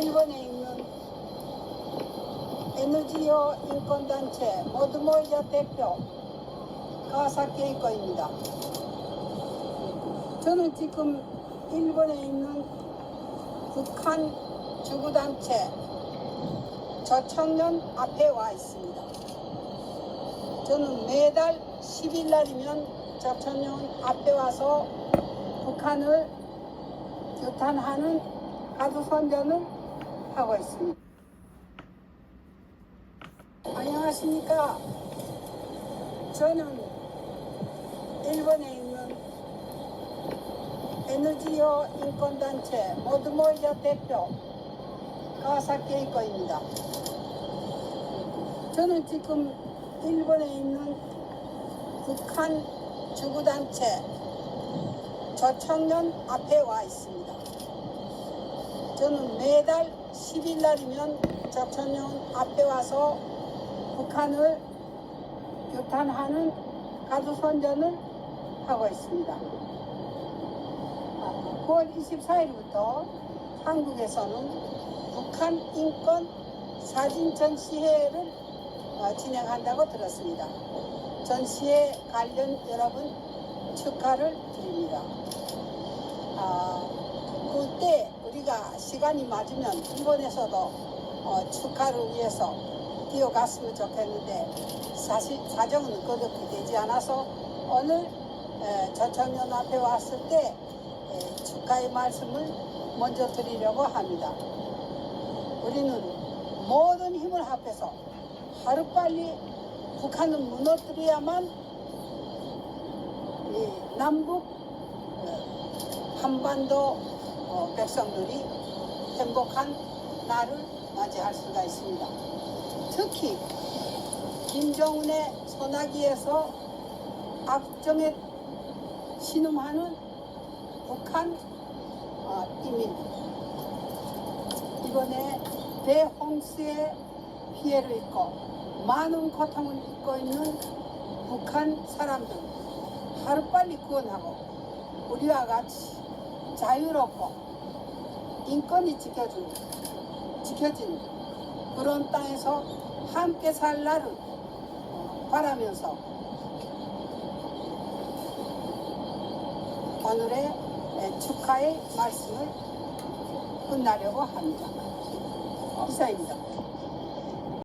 일본에 있는 NGO 인권단체 모두 모이자 대표 가와사키 이코입니다. 저는 지금 일본에 있는 북한 주구단체 저청년 앞에 와 있습니다. 저는 매달 10일 날이면 저청년 앞에 와서 북한을 규탄하는 가두선전을 하고 있습니다. 안녕하십니까. 저는 일본에 있는 NGO 인권단체 모두모이자 대표 가와사키 이코입니다. 저는 지금 일본에 있는 북한 주구단체 저청년 앞에 와 있습니다. 저는 매달 10일 날이면 저청년 앞에 와서 북한을 규탄하는 가두선전을 하고 있습니다. 아, 9월 24일부터 한국에서는 북한 인권 사진 전시회를 어, 진행한다고 들었습니다. 전시회 관련 여러분 축하를 드립니다. 아, 그때 우리가 시간이 맞으면 일본에서도 어, 축하를 위해서 뛰어갔으면 좋겠는데 사실 사정은 그렇게 되지 않아서 오늘 에, 저청년 앞에 왔을 때 에, 축하의 말씀을 먼저 드리려고 합니다. 우리는 모든 힘을 합해서 하루빨리 북한을 무너뜨려야만 이 남북 어, 한반도 어, 백성들이 행복한 날을 맞이할 수가 있습니다. 특히 김정은의 소나기에서 악정에 신음하는 북한 어, 이민 이번에 대홍수의 피해를 입고 많은 고통을 입고 있는 북한 사람들 하루빨리 구원하고 우리와 같이 자유롭고 인권이 지켜준 지켜진 그런 땅에서 함께 살 날을 어, 바라면서 오늘의 에, 축하의 말씀을 끝나려고 합니다. 이상입니다.